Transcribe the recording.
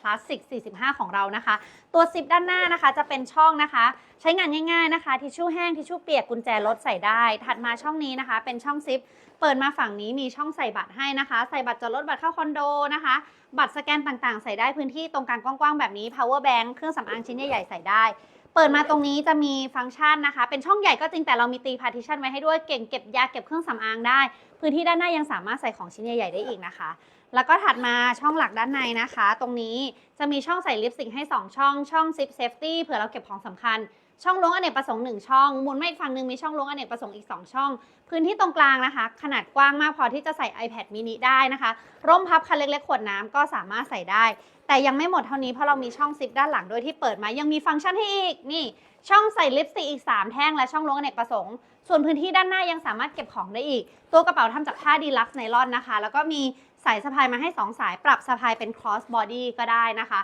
คลาสสิก 45 ของเรานะคะ ตัวซิปด้านหน้านะคะจะเป็นช่องนะคะ ใช้งานง่ายๆนะคะ ทิชชู่แห้ง ทิชชู่เปียกกุญแจรถใส่ได้ ถัดมาช่องนี้นะคะ เป็นช่องซิป เปิดมาฝั่งนี้มีช่องใส่บัตรให้นะคะ ใส่บัตรจอดรถบัตรเข้าคอนโดนะคะ บัตรสแกนต่างๆ ใส่ได้พื้นที่ตรงกลางกว้างๆแบบนี้ power bank เครื่องสำอางชิ้นใหญ่ๆใส่ได้เปิดมาตรงนี้จะมีฟังก์ชันนะคะ เป็นช่องใหญ่ก็จริงแต่เรามีตี partition ไว้ให้ด้วยเก่งเก็บยาเก็บเครื่องสำอางได้ พื้นที่ด้านหน้ายังสามารถใส่ของชิ้นใหญ่ ๆ ได้อีกนะคะ แล้วก็ถัดมาช่องหลักด้านในนะคะ ตรงนี้จะมีช่องใส่ลิปสติกให้ 2 ช่อง ช่อง zip safety เผื่อเราเก็บของสำคัญ ช่องล้วงอเนกประสงค์ 1 ช่อง มุนมาอีกฝั่งหนึ่งมีช่องล้วงอเนกประสงค์อีก 2 ช่อง พื้นที่ตรงกลางนะคะ ขนาดกว้างมากพอที่จะใส่ iPad mini ได้นะคะ ร่มพับคันเล็กๆขวดน้ำก็สามารถใส่ได้ แต่ยังไม่หมดเท่านี้เพราะเรามีช่องซิปด้านหลังด้วยที่เปิดมา ยังมีฟังก์ชันให้อีกนี่ ช่องใส่ลิปสติกอีก 3 แท่งและช่องล้วงอเนกประสงค์ ส่วนพื้นที่ด้านหน้ายังสามารถเก็บของได้อีก ตัวกระเป๋าทำจากผ้าดีลักซ์ไนลอนนะคะ แล้วก็มีสายสะพายมาให้ 2 สายปรับสะพายเป็น cross body ก็ได้นะคะ